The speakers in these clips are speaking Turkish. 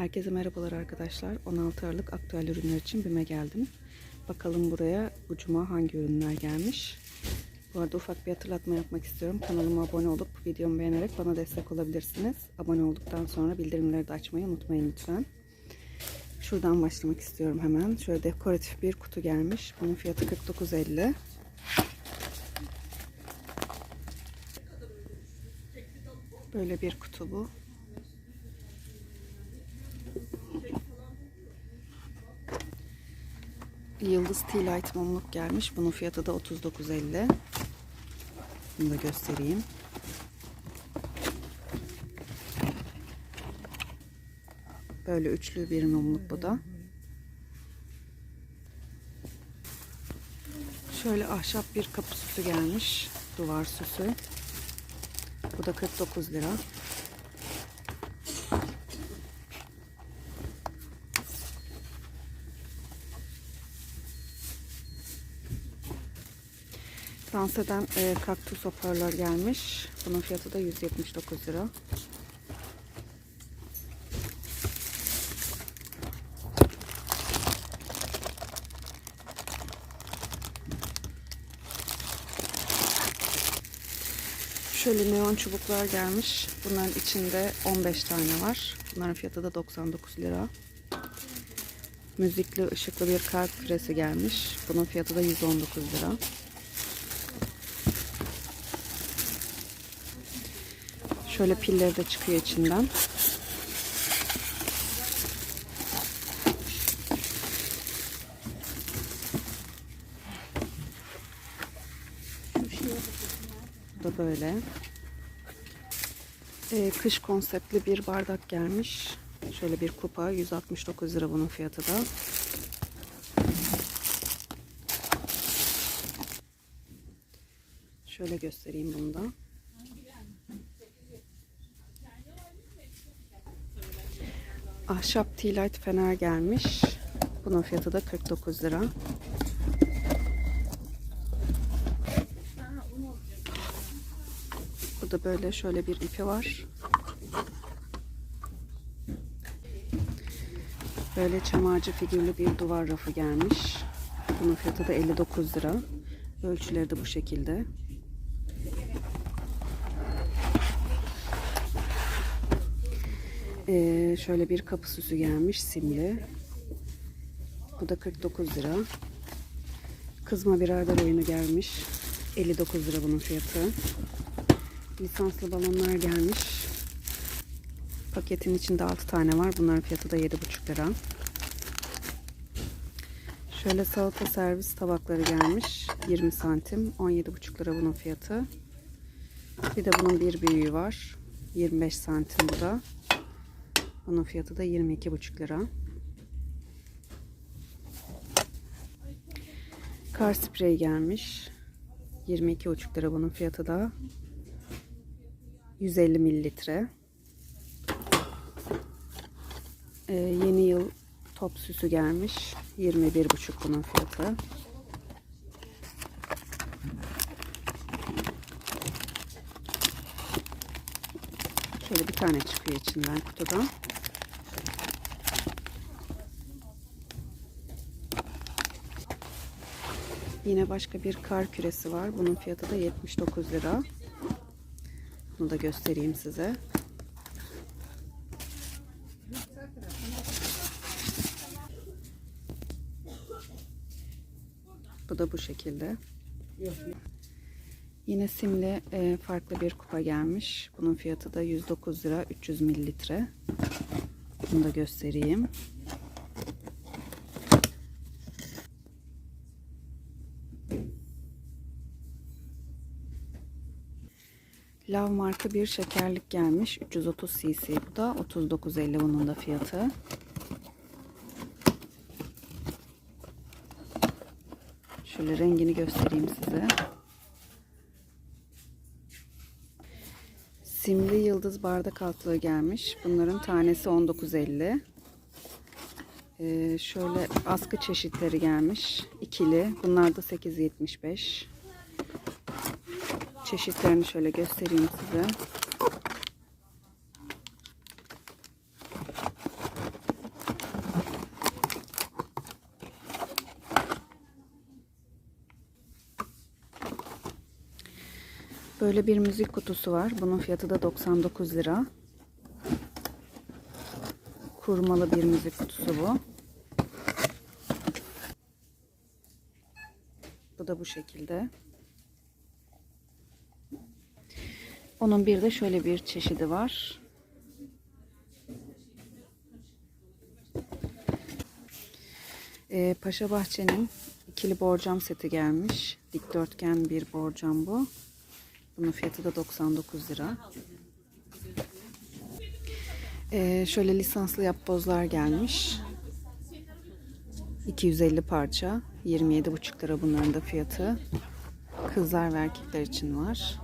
Herkese merhabalar arkadaşlar. 16 Aralık aktüel ürünler için BİM'e geldim. Bakalım buraya bu cuma hangi ürünler gelmiş. Bu arada ufak bir hatırlatma yapmak istiyorum. Kanalıma abone olup videomu beğenerek bana destek olabilirsiniz. Abone olduktan sonra bildirimleri de açmayı unutmayın lütfen. Şuradan başlamak istiyorum hemen. Şöyle dekoratif bir kutu gelmiş. Bunun fiyatı 49.50. Böyle bir kutu bu. Yıldız Tea Light mumluk gelmiş. Bunun fiyatı da 39.50. Bunu da göstereyim. Böyle üçlü bir mumluk bu da. Şöyle ahşap bir kapı süsü gelmiş. Duvar süsü. Bu da 49 lira. Dans eden e, kaktüs hoparlör gelmiş. Bunun fiyatı da 179 lira. Şöyle neon çubuklar gelmiş. Bunların içinde 15 tane var. Bunların fiyatı da 99 lira. Müzikli ışıklı bir kalp küresi gelmiş. Bunun fiyatı da 119 lira. Şöyle pilleri de çıkıyor içinden. Bu da böyle. Ee, kış konseptli bir bardak gelmiş. Şöyle bir kupa. 169 lira bunun fiyatı da. Şöyle göstereyim bunu da. Ahşap tea light fener gelmiş. Bunun fiyatı da 49 lira. Burada böyle şöyle bir ipi var. Böyle çam ağacı figürlü bir duvar rafı gelmiş. Bunun fiyatı da 59 lira. Ölçüleri de bu şekilde. Ee, şöyle bir kapı süsü gelmiş simli. Bu da 49 lira. Kızma birader oyunu gelmiş. 59 lira bunun fiyatı. Lisanslı balonlar gelmiş. Paketin içinde 6 tane var. Bunların fiyatı da 7,5 lira. Şöyle salata servis tabakları gelmiş. 20 santim. 17,5 lira bunun fiyatı. Bir de bunun bir büyüğü var. 25 santim bu da. Bunun fiyatı da 22,5 lira. Kar sprey gelmiş. 22,5 lira bunun fiyatı da. 150 mililitre. Ee, yeni yıl top süsü gelmiş. 21,5 bunun fiyatı. Tane çıkıyor içinden kutudan. Yine başka bir kar küresi var. Bunun fiyatı da 79 lira. Bunu da göstereyim size. Bu da bu şekilde. Yine simli e, farklı bir kupa gelmiş. Bunun fiyatı da 109 lira 300 mililitre. Bunu da göstereyim. Lav marka bir şekerlik gelmiş. 330 cc bu da 39.50 bunun da fiyatı. Şöyle rengini göstereyim size. Simli yıldız bardak altlığı gelmiş. Bunların tanesi 19.50. Ee, şöyle askı çeşitleri gelmiş. İkili. Bunlar da 8.75. Çeşitlerini şöyle göstereyim size. Böyle bir müzik kutusu var. Bunun fiyatı da 99 lira. Kurmalı bir müzik kutusu bu. Bu da bu şekilde. Onun bir de şöyle bir çeşidi var. Ee, Paşa Bahçe'nin ikili borcam seti gelmiş. Dikdörtgen bir borcam bu. Bunun fiyatı da 99 lira. Ee, şöyle lisanslı yapbozlar gelmiş. 250 parça. 27,5 lira bunların da fiyatı. Kızlar ve erkekler için var.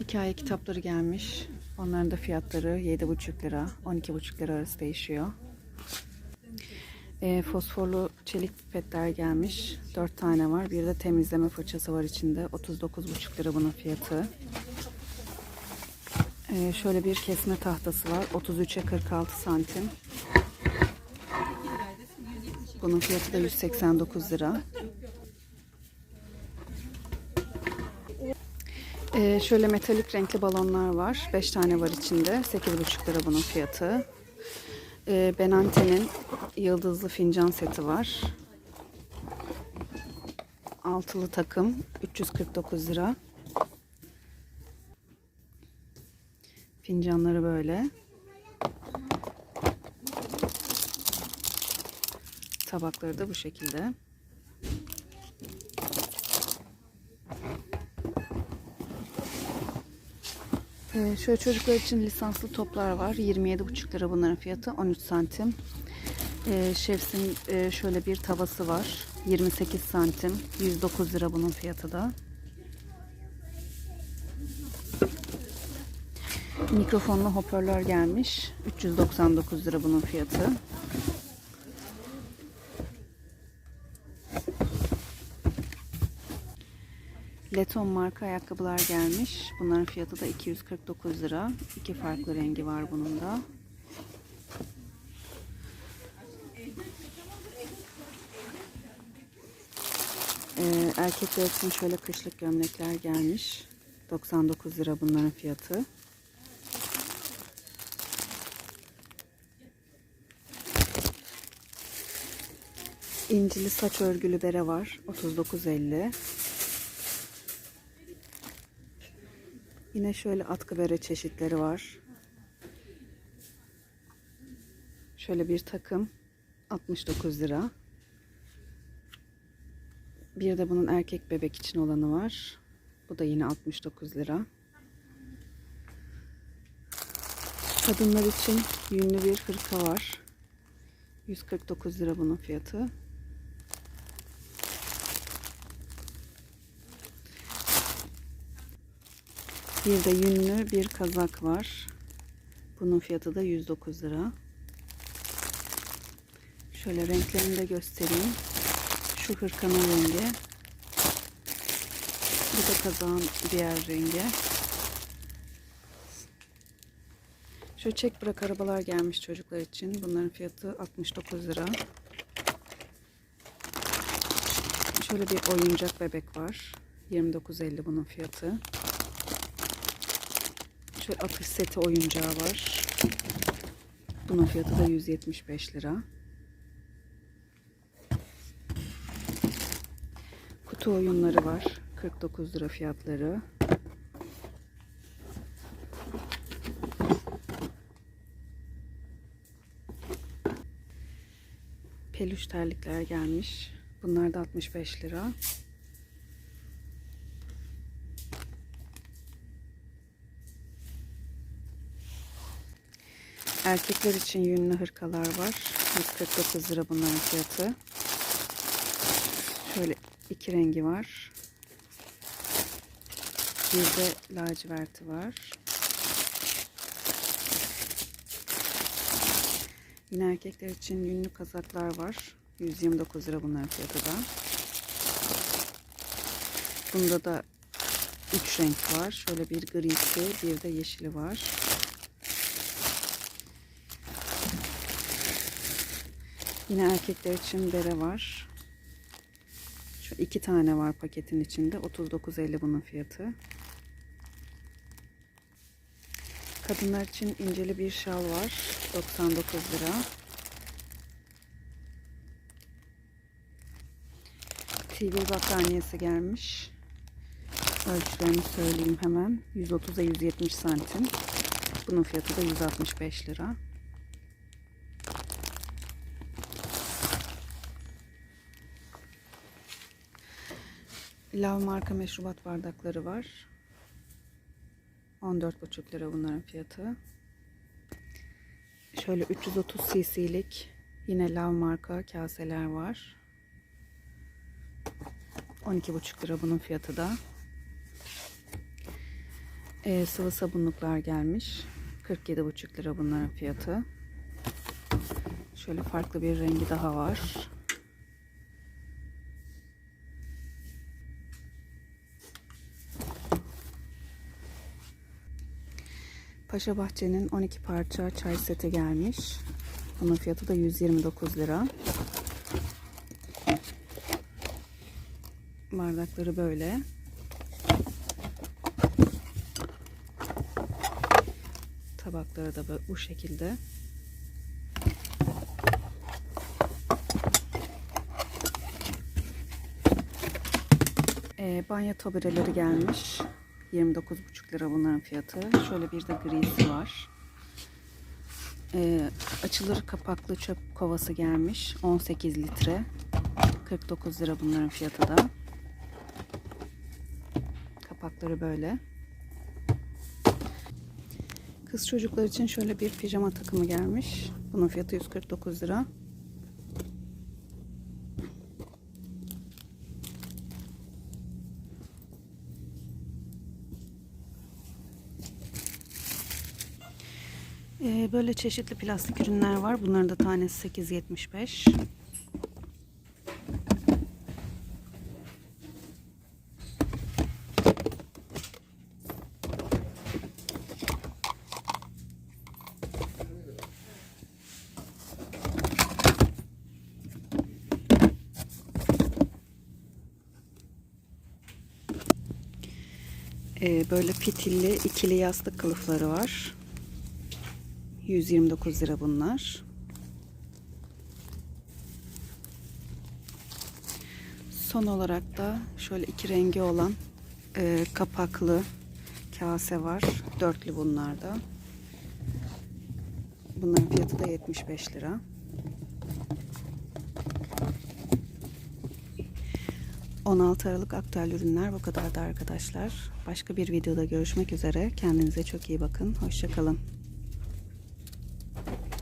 Hikaye kitapları gelmiş. Onların da fiyatları 7,5 lira, 12,5 lira arası değişiyor. E, fosforlu çelik pipetler gelmiş. 4 tane var. Bir de temizleme fırçası var içinde. 39,5 lira bunun fiyatı. E, şöyle bir kesme tahtası var. 33'e 46 santim. Bunun fiyatı da 189 lira. Ee, şöyle metalik renkli balonlar var. 5 tane var içinde. 8,5 lira bunun fiyatı. Ee, Benante'nin yıldızlı fincan seti var. Altılı takım 349 lira. Fincanları böyle. Tabakları da bu şekilde. Ee, şöyle çocuklar için lisanslı toplar var. 27,5 lira bunların fiyatı. 13 santim. Ee, Şefs'in e, şöyle bir tavası var. 28 santim. 109 lira bunun fiyatı da. Mikrofonlu hoparlör gelmiş. 399 lira bunun fiyatı. Leton marka ayakkabılar gelmiş. Bunların fiyatı da 249 lira. İki farklı rengi var bunun da. Ee, erkekler için şöyle kışlık gömlekler gelmiş. 99 lira bunların fiyatı. İncili saç örgülü bere var. 39.50. Yine şöyle atkı bere çeşitleri var. Şöyle bir takım 69 lira. Bir de bunun erkek bebek için olanı var. Bu da yine 69 lira. Kadınlar için yünlü bir hırka var. 149 lira bunun fiyatı. Bir de yünlü bir kazak var. Bunun fiyatı da 109 lira. Şöyle renklerini de göstereyim. Şu hırkanın rengi. Bu da kazağın diğer rengi. Şöyle çek bırak arabalar gelmiş çocuklar için. Bunların fiyatı 69 lira. Şöyle bir oyuncak bebek var. 29.50 bunun fiyatı. Şöyle atış seti oyuncağı var. Bunun fiyatı da 175 lira. Kutu oyunları var. 49 lira fiyatları. Peluş terlikler gelmiş. Bunlar da 65 lira. Erkekler için yünlü hırkalar var. 149 lira bunların fiyatı. Şöyle iki rengi var. Bir de laciverti var. Yine erkekler için yünlü kazaklar var. 129 lira bunların fiyatı da. Bunda da 3 renk var. Şöyle bir grisi, bir de yeşili var. Yine erkekler için bere var. Şu iki tane var paketin içinde. 39.50 bunun fiyatı. Kadınlar için inceli bir şal var. 99 lira. TV battaniyesi gelmiş. Ölçülerini söyleyeyim hemen. 130'a 170 santim. Bunun fiyatı da 165 lira. Lav marka meşrubat bardakları var. 14,5 lira bunların fiyatı. Şöyle 330 cc'lik yine Lav marka kaseler var. 12,5 lira bunun fiyatı da. Ee, sıvı sabunluklar gelmiş. 47,5 lira bunların fiyatı. Şöyle farklı bir rengi daha var. Paşa Bahçe'nin 12 parça çay seti gelmiş. Bunun fiyatı da 129 lira. Bardakları böyle. Tabakları da bu şekilde. Ee, banyo tabureleri gelmiş. 29,5 lira bunların fiyatı. Şöyle bir de grisi var. Ee, açılır kapaklı çöp kovası gelmiş. 18 litre. 49 lira bunların fiyatı da. Kapakları böyle. Kız çocuklar için şöyle bir pijama takımı gelmiş. Bunun fiyatı 149 lira. Ee, böyle çeşitli plastik ürünler var. Bunların da tanesi 8.75. Ee, böyle fitilli ikili yastık kılıfları var. 129 lira bunlar. Son olarak da şöyle iki rengi olan e, kapaklı kase var. Dörtlü bunlar da. Bunların fiyatı da 75 lira. ...16 Aralık aktüel ürünler bu kadardı arkadaşlar. Başka bir videoda görüşmek üzere. Kendinize çok iyi bakın. Hoşçakalın.